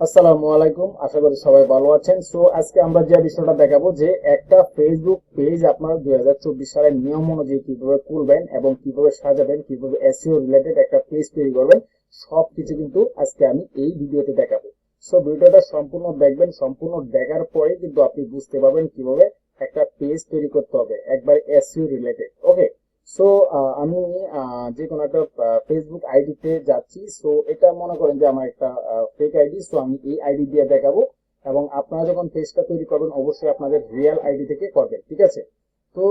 আসসালামু আলাইকুম, আশা করি সবাই ভালো আছেন। সো আজকে আমরা যে বিষয়টা দেখাবো যে একটা ফেসবুক পেজ আপনার দুই সালের নিয়ম অনুযায়ী কীভাবে খুলবেন এবং কীভাবে সাজাবেন, কীভাবে এসইও রিলেটেড একটা পেজ তৈরি করবেন, সবকিছু কিন্তু আজকে আমি এই ভিডিওতে দেখাবো। সো ভিডিওটা সম্পূর্ণ দেখবেন, সম্পূর্ণ দেখার পরে কিন্তু আপনি বুঝতে পারবেন কীভাবে একটা পেজ তৈরি করতে হবে, একবার এসইও রিলেটেড ওকে সো আমি যে কোনো একটা ফেসবুক আইডিতে যাচ্ছি। সো এটা মনে করেন যে আমার একটা ফেক আইডি সো আমি এই আইডি দিয়ে দেখাবো। এবং আপনারা যখন পেজটা তৈরি করবেন, অবশ্যই আপনাদের রিয়েল আইডি থেকে করবেন, ঠিক আছে? তো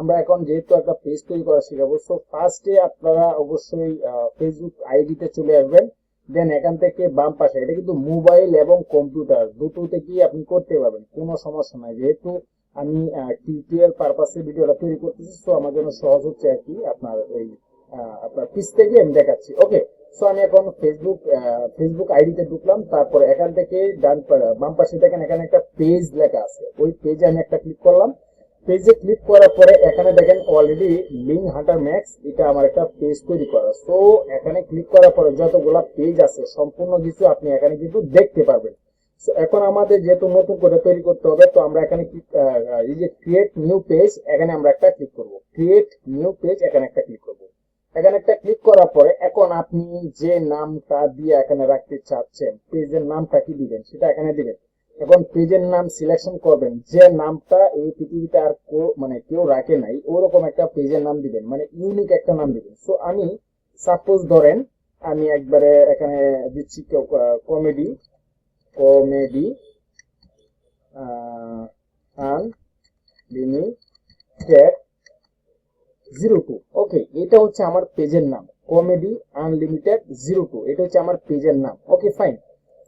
আমরা এখন যেহেতু একটা পেজ তৈরি করা শিখাবো সো ফার্স্টে আপনারা অবশ্যই ফেসবুক আইডিতে চলে আসবেন। দেন এখান থেকে বাম পাশে, এটা কিন্তু মোবাইল এবং কম্পিউটার দুটো থেকেই আপনি করতে পারবেন, কোনো সমস্যা নাই। যেহেতু আমি টিউটোরিয়াল পারপাসে ভিডিওটা তৈরি করতেছি সো আমার জন্য সহজ হচ্ছে আর কি আপনার এই আপনার পিস থেকে আমি দেখাচ্ছি। ওকে সো আমি এখন ফেসবুক ফেসবুক আইডিতে ঢুকলাম, তারপরে এখান থেকে ডান বাম পাশে দেখেন এখানে একটা পেজ লেখা আছে। ওই পেজে আমি একটা ক্লিক করলাম। পেজে ক্লিক করার পরে এখানে দেখেন অলরেডি লিঙ্ক হান্টার ম্যাক্স এটা আমার একটা পেজ তৈরি করা। সো এখানে ক্লিক করার পরে যতগুলা পেজ আছে, সম্পূর্ণ কিছু আপনি এখানে কিন্তু দেখতে পারবেন। এখন আমাদের যেহেতু নতুন করে তৈরি করতে হবে, তো আমরা এখানে এই যে ক্রিয়েট নিউ পেজ এখানে আমরা একটা ক্লিক করব। ক্রিয়েট নিউ পেজ এখানে একটা ক্লিক করব। এখানে একটা ক্লিক করার পরে এখন আপনি যে নামটা দিয়ে এখানে রাখতে চাচ্ছেন পেজের নামটা কি দিবেন, সেটা এখানে দিবেন। এখন পেজের নাম সিলেকশন করবেন, যে নামটা এই পৃথিবীতে আর মানে কেউ রাখে নাই, ওরকম একটা পেজের নাম দিবেন মানে ইউনিক একটা নাম দিবেন। সো আমি সাপোজ ধরেন, আমি একবারে এখানে দিচ্ছি comedy comedy unlimited zero two. Okay এটা হচ্ছে আমার পেজের নাম। কমেডি আনলিমিটেড জিরো টু, এটা হচ্ছে আমার পেজের নাম। ওকে ফাইন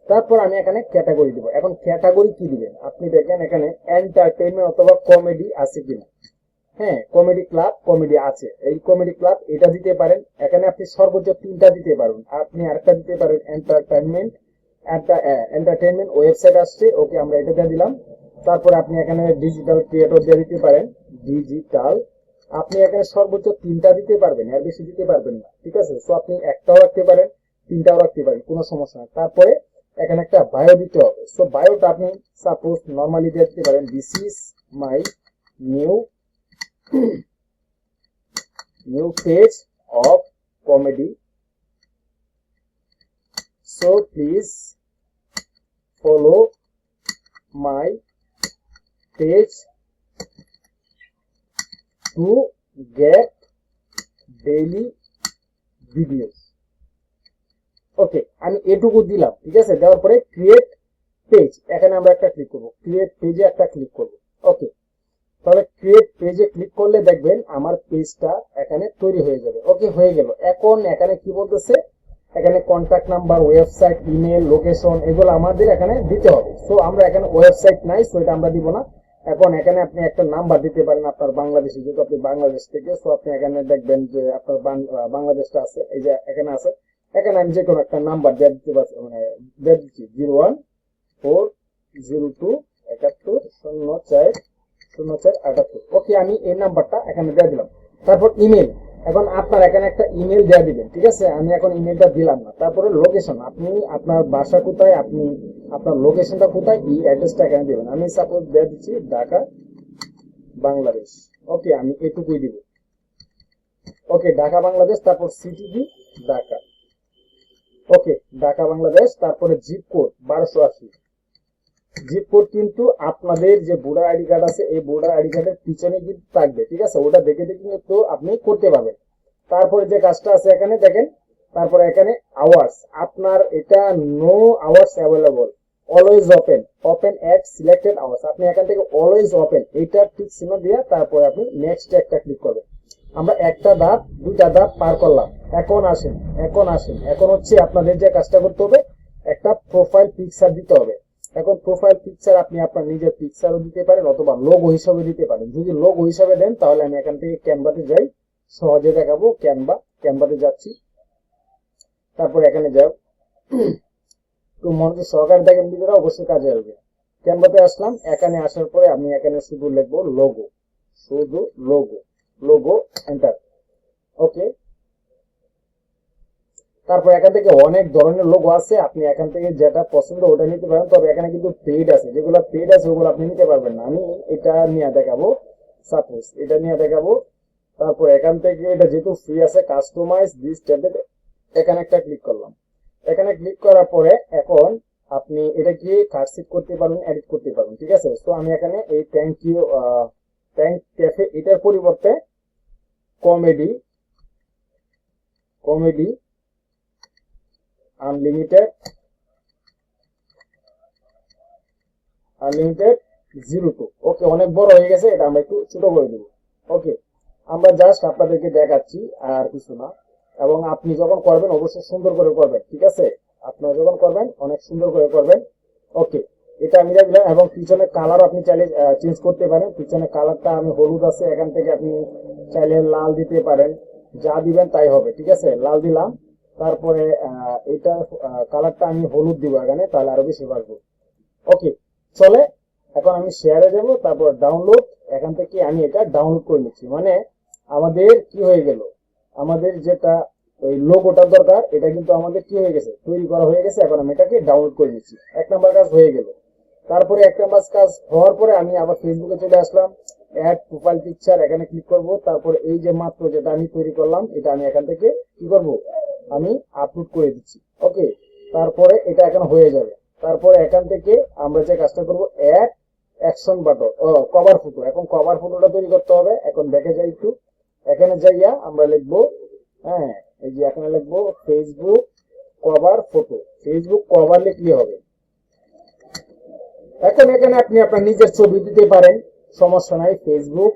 তারপর আমি এখানে ক্যাটাগরি দিব। এখন ক্যাটাগরি কি দিবেন? আপনি দেখেন এখানে এন্টারটেইনমেন্ট অথবা কমেডি আছে কিনা। হ্যাঁ কমেডি ক্লাব, কমেডি আছে। এই কমেডি ক্লাব এটা দিতে পারেন। এখানে আপনি সর্বোচ্চ তিনটা দিতে পারেন। আপনি আরেকটা দিতে পারেন এন্টারটেইনমেন্ট এন্টারটেইনমেন্ট ওয়েবসাইট আসছে, ওকে আমরা এটা দিয়ে দিলাম। তারপরে আপনি এখানে ডিজিটাল ক্রিয়েটর দিয়ে দিতে পারেন ডিজিটাল আপনি এখানে সর্বোচ্চ তিনটা দিতে পারবেন, এর বেশি দিতে পারবেন না, ঠিক আছে? সো আপনি একটাও রাখতে পারেন, তিনটাও রাখতে পারেন, কোনো সমস্যা নেই তারপরে এখানে একটা বায়ো দিতে হবে। সো বায়োটা আপনি সাপোজ নর্মালি দিয়ে দিতে পারেন this is my new new page of comedy so please follow my page to get daily videos okay, আমি এটুকু দিলাম, ঠিক আছে? দেওয়ার পরে ক্রিয়েট পেজ এখানে আমরা একটা ক্লিক করব। ক্রিয়েট পেজে একটা ক্লিক করব। ওকে, তাহলে ক্রিয়েট পেজে ক্লিক করলে দেখবেন আমার পেজটা এখানে তৈরি হয়ে যাবে। ওকে, হয়ে গেল। এখন এখানে কি বলতেছে? এখানে contact number website email location এগুলো আমাদের এখানে দিতে হবে। সো আমরা এখানে ওয়েবসাইট নাই সো এটা আমরা দিব না। এখন এখানে আপনি একটা নাম্বার দিতে পারেন আপনার বাংলাদেশে। যেহেতু আপনি বাংলাদেশ থেকে সো আপনি এখানে দেখবেন যে আপনার বাংলাদেশটা আছে, এই যে এখানে আছে। এখানে আমি যে কোনো একটা নাম্বার দিয়ে দিতে পারছি মানে দিয়ে দিচ্ছি zero one four zero two একাত্তর শূন্য চার শূন্য চার আটাত্তর। ওকে আমি এই নাম্বারটা এখানে দিয়ে দিলাম। তারপর ইমেল এখন আপনার এখানে একটা ইমেল দেওয়া দিবেন, ঠিক আছে? আমি এখন ইমেলটা দিলাম না। তারপরে লোকেশন আপনি আপনার বাসা কোথায়, আপনি আপনার লোকেশনটা কোথায়, এই অ্যাড্রেসটা এখানে দেবেন। আমি সাপোজ দিয়ে দিচ্ছি ঢাকা, বাংলাদেশ। ওকে আমি এটুকুই দিব। ওকে ঢাকা, বাংলাদেশ, তারপর সিটিভি ঢাকা। ওকে ঢাকা, বাংলাদেশ, তারপরে জিপ কোড বারোশো আশি। জিপ কোড কিন্তু আপনাদের যে ভোটার আইডি কার্ড আছে, এই ভোটার আইডি কার্ডের পিছনে কিন্তু থাকবে, ঠিক আছে? ওটা দেখে দেখে কিন্তু আপনি করতে পারবেন। তারপরে যে কাজটা আছে এখানে, দেখেন, তারপরে এখানে আওয়ার্স আপনার এটা no hours available always open open at selected hours আপনি এখান থেকে অলওয়েজ ওপেন এইটা ঠিক চিহ্ন দিয়ে তারপরে আপনি নেক্সট একটা ক্লিক করবেন। আমরা একটা ধাপ, দুইটা ধাপ পার করলাম। এখন আসেন এখন আসেন। এখন হচ্ছে আপনাদের যে কাজটা করতে হবে, একটা প্রোফাইল পিকচার দিতে হবে। এখন প্রোফাইল পিকচার আপনি আপনার নিজের পিকচারও দিতে পারেন অথবা লোগো হিসাবে দিতে পারেন। যদি লোগো হিসাবে দেন, তাহলে আমি এখান থেকে ক্যানভাতে যাই। সহজে দেখাবো ক্যানভা ক্যানভাতে যাচ্ছি। তারপর এখানে যাও তো মনোযোগ সহকারে দেখেন ভিডিওটা অবশ্যই কাজে আসবে। ক্যানভাতে আসলাম। এখানে আসার পরে আমি এখানে শুধু লিখব লোগো শুধু লোগো লোগো এন্টার ওকে তারপর এখান থেকে অনেক ধরনের লোগো আছে, আপনি এখান থেকে যেটা পছন্দ ওটা নিতে পারেন। তবে এখানে কিন্তু পেড আছে, যেগুলো পেড আছে ওগুলো আপনি নিতে পারবেন না। আমি এটা নিয়ে দেখাবো সাপোজ এটা নিয়ে দেখাবো। তারপর এখান থেকে এটা যেহেতু ফ্রি আছে কাস্টমাইজ দিস ট্যাবে এখানে একটা ক্লিক করলাম। এখানে ক্লিক করার পরে এখন আপনি এটা কি কার্সিট করতে পারবেন এডিট করতে পারবেন, ঠিক আছে? তো আমি এখানে এই থ্যাংক ইউ থ্যাংক ক্যাফে এটার পরিবর্তে comedy comedy unlimited unlimited zero two okay অনেক বড় হয়ে গেছে, এটা আমরা একটু ছোট করে দেবো। ওকে আমরা জাস্ট আপনাদেরকে দেখাচ্ছি আর কিছু না। এবং আপনি যখন করবেন, অবশ্যই সুন্দর করে করবেন, ঠিক আছে? আপনারা যখন করবেন, অনেক সুন্দর করে করবেন। ওকে এটা আমি রাখলাম এবং পিছনে কালার আপনি চাইলে চেঞ্জ করতে পারেন। পিছনে কালারটা আমি হলুদ আছে, এখান থেকে আপনি চাইলে লাল দিতে পারেন। যা দিবেন তাই হবে, ঠিক আছে? লাল দিলাম। তারপরে এটা কালারটা আমি হলুদ দিব এখানে, তাহলে আরও বেশি বাড়বো। ওকে চলে, এখন আমি শেয়ারে যাব, তারপর ডাউনলোড এখান থেকে আমি এটা ডাউনলোড করে নিচ্ছি। মানে আমাদের কি হয়ে গেল? আমাদের যেটা ওই লোগোটা দরকার, এটা কিন্তু আমাদের কি হয়ে গেছে? তৈরি করা হয়ে গেছে, এখন আমি এটাকে ডাউনলোড করে নিচ্ছি। এক নাম্বার কাজ হয়ে গেল। তারপরে এক নাম্বার কাজ হওয়ার পরে আমি আবার ফেসবুকে চলে আসলাম অ্যাড প্রোফাইল পিকচার এখানে ক্লিক করব। তারপরে এই যে মাত্র যেটা আমি তৈরি করলাম, এটা আমি এখান থেকে কি করব? আমি আপলোড করে দিচ্ছি। ওকে তারপরে এটা এখন হয়ে যাবে। তারপরে এখান থেকে আমরা যে কাজটা করব অ্যাড অ্যাকশন বাটন ও কভার ফটো এখন কভার ফটোটা তৈরি করতে হবে। এখন দেখে যাই একটু। এখানে যাইয়া আমরা লিখব হ্যাঁ এই যে এখানে লিখব Facebook cover photo Facebook cover লিখলে হবে? এখন এখানে আপনি আপনার নিজের ছবি দিতে পারেন। সমস্যা নাই ফেসবুক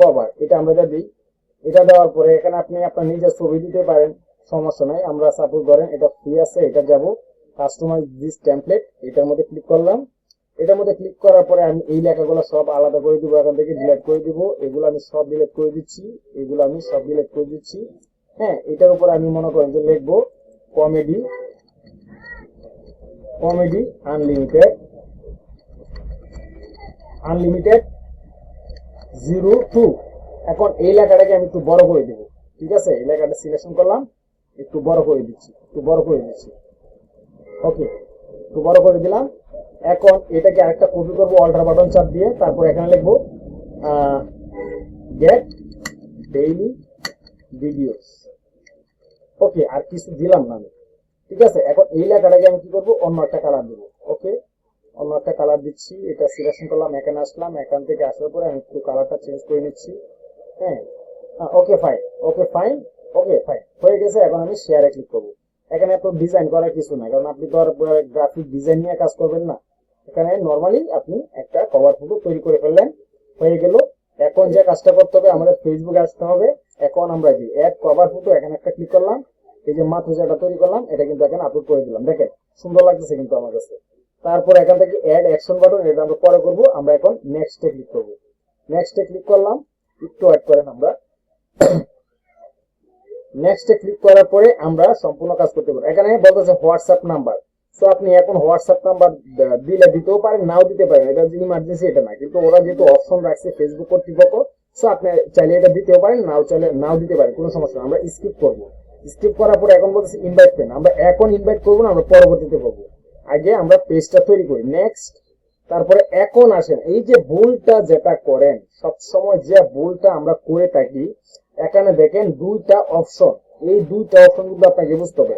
কভার এটা আমরা যা দিই। এটা দেওয়ার পরে এখানে আপনি আপনার নিজের ছবি দিতে পারেন। সমস্যা নাই। আমরা সাপোজ করেন, এটা ফ্রি আছে, এটা যাব। কাস্টমাইজ দিস টেমপ্লেট এটার মধ্যে ক্লিক করলাম। এটার মধ্যে ক্লিক করার পরে আমি এই লেখাগুলো সব আলাদা করে দিব, এখান থেকে ডিলিট করে দিব। এগুলো আমি সব ডিলিট করে দিচ্ছি, এগুলো আমি সব ডিলিট করে দিচ্ছি। হ্যাঁ এটার উপর আমি মনে করেন যে লিখব comedy comedy unlimited unlimited zero two এখন এই লেখাটাকে আমি একটু বড় করে দিব, ঠিক আছে? এই লেখাটা সিলেকশন করলাম। একটু বড় করে দিচ্ছি, একটু বড় করে দিচ্ছি। ওকে একটু বড় করে দিলাম। এখন এটাকে আরেকটা কপি করব অল্টার বাটন চাপ দিয়ে। তারপর এখানে লিখব গেট ডেইলি ভিডিওস ওকে আর কিছু দিলাম না আমি। ঠিক আছে? এখন এই লেখাটাকে আমি কি করব? অন্য একটা কালার দেবো। ওকে অন্য একটা কালার দিচ্ছি। এটা সিলেকশন করলাম, এখানে আসলাম। এখান থেকে আসার পরে আমি একটু কালারটা চেঞ্জ করে নিচ্ছি। হ্যাঁ? Okay fine okay fine okay fine হয়ে গেছে, এখন আমি শেয়ারে ক্লিক করব। এখানে এত ডিজাইন করার কিছু না কারণ আপনি তো আর গ্রাফিক ডিজাইন নিয়ে কাজ করবেন না। এখানে নর্মালি আপনি একটা কভার ফটো তৈরি করে ফেললেন, হয়ে গেল। এখন যে কাজটা করতে হবে, আমাদের ফেসবুকে আসতে হবে। এখন আমরা যে অ্যাড কভার ফটো এখানে একটা ক্লিক করলাম। এই যে মাত্র যেটা তৈরি করলাম, এটা কিন্তু এখানে আপলোড করে দিলাম। দেখেন, সুন্দর লাগতেছে কিন্তু আমার কাছে। তারপর এখান থেকে অ্যাড অ্যাকশন বাটন এটা আমরা পরে করব। আমরা এখন নেক্সটে ক্লিক করব। নেক্সটে ক্লিক করলাম, একটু অ্যাড করেন আমরা। নেক্সটে ক্লিক করার পরে আমরা সম্পূর্ণ কাজ করতে পারব। এখানে বলতেছে হোয়াটসঅ্যাপ নাম্বার সো আপনি এখন হোয়াটসঅ্যাপ নাম্বার দিলে দিতেও পারেন, নাও দিতে পারেন। এটা যে ইমার্জেন্সি এটা না। কিন্তু ওরা যেহেতু অপশন রাখছে ফেসবুক কর্তৃপক্ষ সো আপনি চাইলে এটা দিতেও পারেন, নাও চাইলে, নাও দিতে পারেন, কোনো সমস্যা আমরা স্কিপ করব। স্কিপ করার পরে এখন বলতেছে ইনভাইট পেন আমরা এখন ইনভাইট করব না, আমরা পরবর্তীতে করব। আগে আমরা পেজটা তৈরি করি। নেক্সট তারপরে এখন আসেন, এই যে ভুলটা যেটা করেন সব সময় যে ভুলটা আমরা করে থাকি, এখানে দেখেন দুইটা অপশন এই দুইটা অপশন কিন্তু আপনাকে বুঝতে হবে।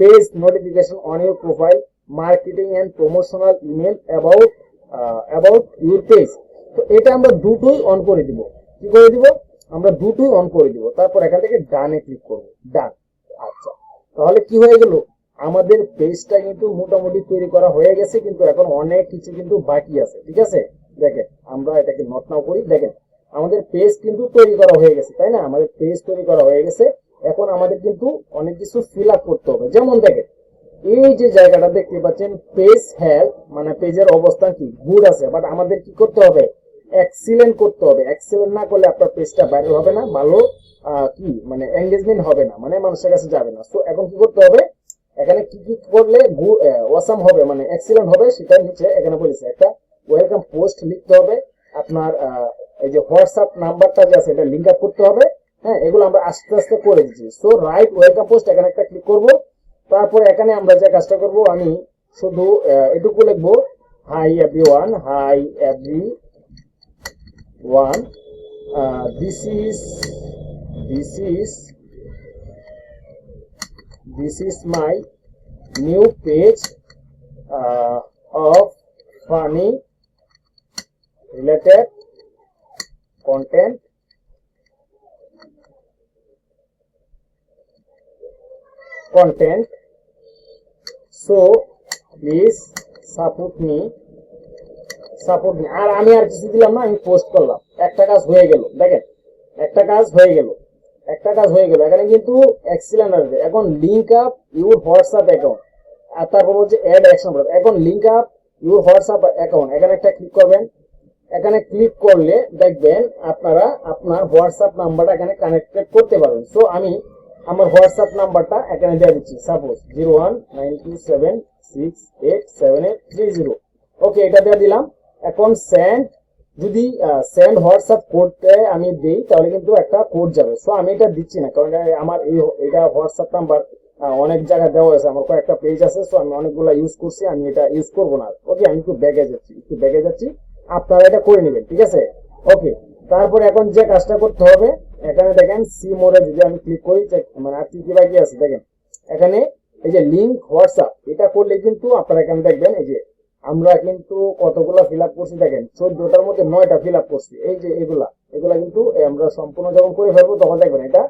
Page notification on your profile marketing and promotional email about about your page তো এটা আমরা দুটোই অন করে দিব। কি করে দিব? আমরা দুটোই অন করে দিব। তারপর এখান থেকে ডানে ক্লিক করব। ডান আচ্ছা। তাহলে কি হয়ে গেল? আমাদের পেজটা কিন্তু মোটামুটি তৈরি করা হয়ে গেছে, কিন্তু এখন অনেক কিছু কিন্তু বাকি আছে, ঠিক আছে? দেখেন, আমরা এটাকে নট নাও করি। দেখেন, আমাদের পেজ কিন্তু তৈরি করা হয়ে গেছে, তাই না? আমাদের পেজ তৈরি করা হয়ে গেছে। এখন আমাদের কিন্তু অনেক কিছু ফিল আপ করতে হবে। যেমন দেখেন, এই যে জায়গাটা দেখতে পাচ্ছেন পেজ হেলথ মানে পেজের অবস্থান কি? গুড আছে বাট আমাদের কি করতে হবে? এক্সিলেন্ট করতে হবে। এক্সিলেন্ট না করলে আপনার পেজটা ভাইরাল হবে না, ভালো কি? মানে এঙ্গেজমেন্ট হবে না মানে মানুষের কাছে যাবে না। তো এখন কি করতে হবে? এখানে কি কি করলে ওয়াসাম হবে মানে এক্সিলেন্ট হবে সেটা নিচে এখানে বলেছে। একটা ওয়েলকাম পোস্ট লিখতে হবে, আপনার এই যে হোয়াটসঅ্যাপ নাম্বারটা যে আছে, এটা লিঙ্ক আপ করতে হবে হ্যাঁ এগুলো আমরা আস্তে আস্তে করে দিচ্ছি। সো রাইট ওয়েলকাম পোস্ট এখানে একটা ক্লিক করব, তারপর এখানে আমরা যে কাজটা করব, আমি শুধু এটুকু লিখব hi everyone hi everyone this is this is this is my new page uh, of funny related content content so please support me support me আর আমি আর কিছু দিলাম না আমি পোস্ট করলাম একটা কাজ হয়ে গেল দেখেন একটা কাজ হয়ে গেল একটা কাজ হয়ে গেল। এখানে কিন্তু এক্সিলেন্ট আসবে। এখন link up your WhatsApp account আর তারপর হচ্ছে অ্যাড অ্যাকশন এখন link up your WhatsApp account এখানে একটা ক্লিক করবেন। এখানে ক্লিক করলে দেখবেন আপনারা আপনার হোয়াটসঅ্যাপ নাম্বারটা এখানে কানেক্টেড করতে পারবেন। সো আমি আমার হোয়াটসঅ্যাপ নাম্বারটা এখানে দিয়ে দিচ্ছি। Suppose zero one nine two seven six eight seven eight three zero okay এটা দিয়ে দিলাম। এখন সেন্ড যদি সেন্ড হোয়াটসঅ্যাপ কোডটা আমি দিই, তাহলে কিন্তু একটা কোড যাবে। সো আমি এটা দিচ্ছি না, কারণ আমার এই এটা হোয়াটসঅ্যাপ নাম্বার অনেক জায়গায় দেওয়া হয়েছে আমার কয়েকটা পেজ আছে সো আমি অনেকগুলো ইউজ করছি, আমি এটা ইউজ করব না। ওকে আমি একটু ব্যাগে যাচ্ছি, একটু ব্যাগে যাচ্ছি, আপনারা এটা করে নেবেন, ঠিক আছে? ওকে তারপর এখন যে কাজটা করতে হবে, এখানে দেখেন সি মোড়ে যদি আমি ক্লিক করি মানে আর কি কি বাকি আছে, দেখেন। এখানে এই যে লিঙ্ক হোয়াটসঅ্যাপ এটা করলে কিন্তু আপনারা এখানে দেখবেন, এই যে আমরা কিন্তু কতগুলা ফিল আপ করছি দেখেন, চোদ্দটার মধ্যে নয়টা ফিল আপ করছি। এই যে এগুলা এগুলা কিন্তু আমরা সম্পূর্ণ যখন করে ফেলব তখন দেখবেন এটা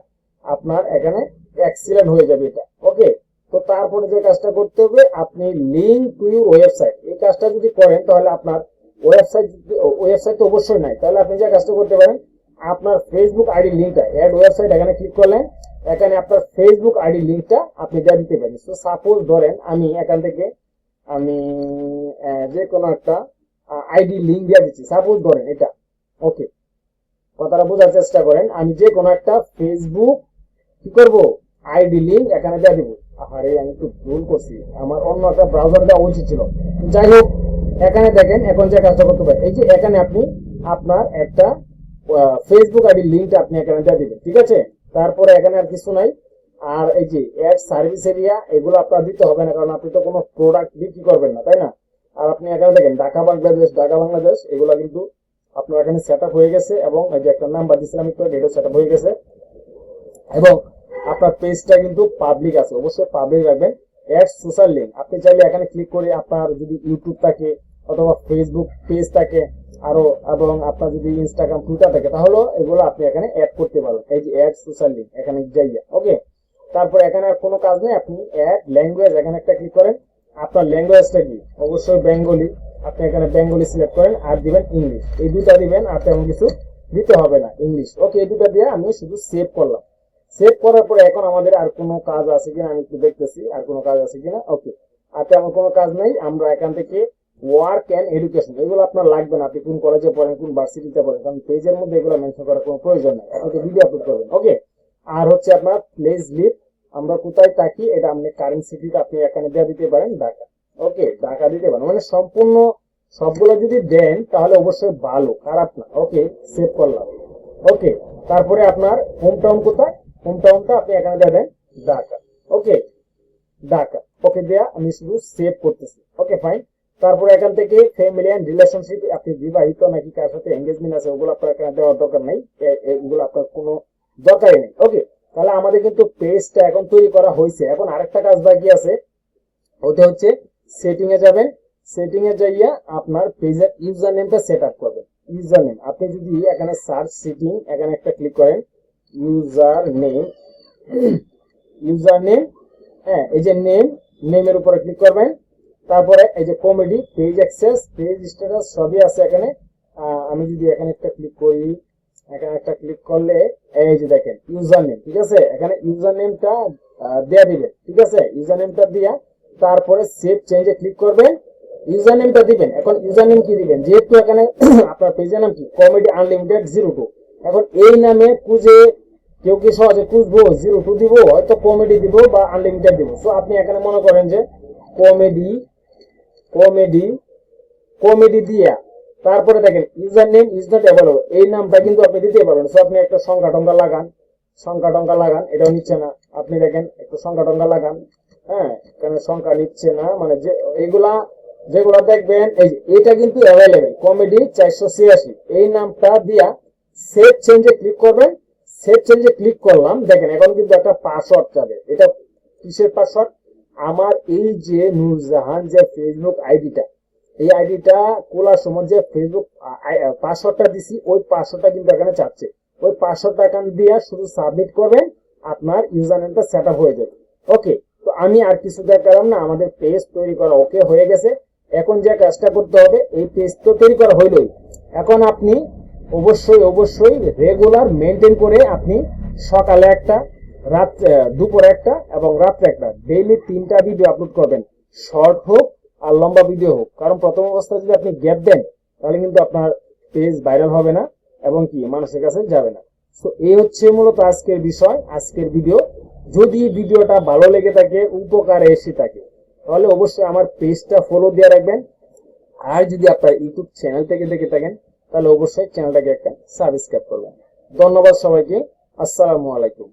আপনার এখানে এক্সিলেন্ট হয়ে যাবে এটা। ওকে তো তারপরে যে কাজটা করতে হবে, আপনি লিঙ্ক টু ইউর ওয়েবসাইট এই কাজটা যদি করেন, তাহলে আপনার ওয়েবসাইট ওয়েবসাইট তো অবশ্যই নাই। তাহলে আপনি যে কাজটা করতে পারেন, আপনার ফেসবুক আইডি লিঙ্কটা অ্যাড ওয়েবসাইট এখানে ক্লিক করলেন এখানে আপনার ফেসবুক আইডি লিঙ্কটা আপনি দিয়ে দিতে পারেন। তো সাপোজ ধরেন আমি এখান থেকে আমি যে কোনো একটা আইডি লিঙ্ক দিয়ে দিচ্ছি। সাপোজ ধরেন এটা। ওকে কথাটা বোঝার চেষ্টা করেন। আমি যে কোনো একটা ফেসবুক কি করব? আইডি লিঙ্ক এখানে দিয়ে দিব। আরে আমি একটু ভুল করছি। আমার অন্য একটা ব্রাউজার দেওয়া উচিত ছিল। যাই হোক, এখানে দেখেন, এখন যে কাজটা করতে পারেন এই যে এখানে আপনি আপনার একটা ফেসবুক আইডি লিঙ্কটা আপনি এখানে দিয়ে দিবেন। ঠিক আছে? তারপরে এখানে আর কিছু নাই। আর এই যে অ্যাড সার্ভিস এরিয়া এগুলো আপনার দিতে হবে না, কারণ আপনি তো কোনো প্রোডাক্ট বিক্রি করবেন না, তাই না? আর আপনি এখানে দেখেন, ঢাকা, বাংলাদেশ ঢাকা, বাংলাদেশ, এগুলো কিন্তু আপনার এখানে সেট হয়ে গেছে এবং এই যে একটা নাম্বার দিয়েছিলাম একটু এটাও সেট হয়ে গেছে। এবং আপনার পেজটা কিন্তু পাবলিক আছে, অবশ্যই পাবলিক রাখবেন। অ্যাড সোশ্যাল লিঙ্ক আপনি চাইলে এখানে ক্লিক করে আপনার যদি ইউটিউব থাকে অথবা ফেসবুক পেজ থাকে, আরও, এবং আপনার যদি ইনস্টাগ্রাম টুইটার থাকে তাহলে এগুলো আপনি এখানে অ্যাড করতে পারবেন। এই যে অ্যাড সোশ্যাল লিঙ্ক এখানে যাইয়া ওকে তারপর এখানে আর কোনো কাজ নেই, আপনি অ্যাড ল্যাঙ্গুয়েজ এখানে একটা ক্লিক করেন। আপনার ল্যাঙ্গুয়েজটা কি? অবশ্যই বেঙ্গলি আপনি এখানে বেঙ্গলি সিলেক্ট করেন, আর দিবেন ইংলিশ এই দুটা দিবেন, আর তেমন কিছু দিতে হবে না ইংলিশ ওকে এই দুটা দিয়ে আমি শুধু সেভ করলাম। সেভ করার পরে এখন আমাদের আর কোনো কাজ আছে কিনা আমি একটু দেখতেছি, আর কোনো কাজ আছে কিনা? ওকে আর তেমন কোনো কাজ নেই, আমরা এখান থেকে ওয়ার্ক অ্যান্ড এডুকেশন এগুলো আপনার লাগবে না। আপনি কোন কলেজে পড়েন, কোন ভার্সিটিতে পড়েন, কারণ পেজের মধ্যে এগুলো মেনশন করার কোনো প্রয়োজন নেই। আপনাকে ভিডিও আপলোড করবেন। ওকে আর হচ্ছে আপনার প্লেস লিভ আমরা কোথায় থাকি, এটা আপনি কারেন্ট সিটিটা আপনি এখানে দিয়ে দিতে পারেন, ঢাকা। ওকে ঢাকা দিতে পারেন। মানে সম্পূর্ণ সবগুলো যদি দেন, তাহলে অবশ্যই ভালো, খারাপ না। ওকে সেভ করলাম। ওকে তারপরে আপনার হোম টাউন কোথায়? হোম টাউনটা আপনি এখানে দিয়ে দেন, ঢাকা। ওকে ঢাকা। ওকে দেয়া আমি শুধু সেভ করতেছি। ওকে ফাইন তারপরে এখান থেকে ফ্যামিলি অ্যান্ড রিলেশনশিপ আপনি বিবাহিত নাকি কার সাথে এঙ্গেজমেন্ট আছে, ওগুলো আপনার এখানে দেওয়ার দরকার নেই। এগুলো আপনার কোনো দরকারই নেই। ওকে তাহলে আমাদের কিন্তু পেজটা এখন তৈরি করা হয়েছে। এখন আরেকটা কাজ বাকি আছে। ওটা হচ্ছে সেটিং এ যাবেন। সেটিং এ যাইয়া আপনার পেজের ইউজার নেমটা সেট আপ করবেন। ইউজার নেম আপনি যদি এখানে সার্চ সেটিং এখানে একটা ক্লিক করেন ইউজার নেম ইউজার নেম হ্যাঁ এই যে নেম নেমের উপরে ক্লিক করবেন। তারপরে এই যে comedy page access page status সবই আছে এখানে। আমি যদি এখানে একটা ক্লিক করি এখানে একটা ক্লিক করলে, এই যে দেখেন ইউজার নেম ঠিক আছে? এখানে ইউজার নেমটা দেয়া দিবেন ঠিক আছে? ইউজার নেমটা দিয়া তারপরে সেভ চেঞ্জে ক্লিক করবেন ইউজার নেমটা দিবেন। এখন ইউজার নেম কি দিবেন? যেহেতু এখানে আপনার পেজের নাম কি? কমেডি আনলিমিটেড জিরো টু এখন এই নামে খুঁজে কেউ কি সহজে খুঁজবো? জিরো টু দিব, হয়তো কমেডি দিব বা আনলিমিটেড দিব। তো আপনি এখানে মনে করেন যে কমেডি কমেডি কমেডি দিয়া তারপরে দেখেন user name is not available এই নামটা কিন্তু আপনি দিতে পারবেন। সো আপনি একটা সংখ্যা টংখ্যা লাগান। সংখ্যা টঙ্কা লাগান, এটাও নিচ্ছে না। আপনি দেখেন, একটু সংখ্যা টঙ্কা লাগান। হ্যাঁ কারণ সংখ্যা নিচ্ছে না? মানে যে, এগুলা, যেগুলো দেখবেন, এই এটা কিন্তু অ্যাভেলেবেল কমেডি চারশো ছিয়াশি। এই নামটা দিয়া সেভ চেঞ্জে ক্লিক করবেন। সেভ চেঞ্জে ক্লিক করলাম। দেখেন, এখন কিন্তু একটা পাসওয়ার্ড যাবে। এটা কিসের পাসওয়ার্ড আমার এই যে নূরজাহান যে ফেসবুক আইডিটা এই আইডিটা খোলার সময় যে ফেসবুক পাসওয়ার্ডটা দিছি, ওই পাসওয়ার্ডটা কিন্তু এখানে চাচ্ছে ওই পাসওয়ার্ডটা এখানে দিয়ে শুধু সাবমিট করবেন আপনার ইউজার নেমটা সেট হয়ে যাবে। ওকে তো আমি আর কিছু দেখালাম না, আমাদের পেজ তৈরি করা ওকে হয়ে গেছে। এখন যে কাজটা করতে হবে, এই পেজ তো তৈরি করা হইলই। এখন আপনি অবশ্যই অবশ্যই রেগুলার মেনটেন করে আপনি সকালে একটা, রাত দুপুরে একটা এবং রাত্রে একটা ডেইলি তিনটা ভিডিও আপলোড করবেন। শর্ট হোক আর লম্বা ভিডিও হোক। কারণ প্রথম অবস্থায় যদি আপনি গ্যাপ দেন, তাহলে কিন্তু আপনার পেজ ভাইরাল হবে না এবং কি, মানুষের কাছে যাবে না। সো এই হচ্ছে মূলত আজকের বিষয়, আজকের ভিডিও যদি ভিডিওটা ভালো লেগে থাকে, উপকারে এসে থাকে, তাহলে অবশ্যই আমার পেজটা ফলো দিয়ে রাখবেন। আর যদি আপনার ইউটিউব চ্যানেল থেকে দেখে থাকেন, তাহলে অবশ্যই চ্যানেলটাকে একটা সাবস্ক্রাইব করবেন। ধন্যবাদ সবাইকে। আসসালামু আলাইকুম।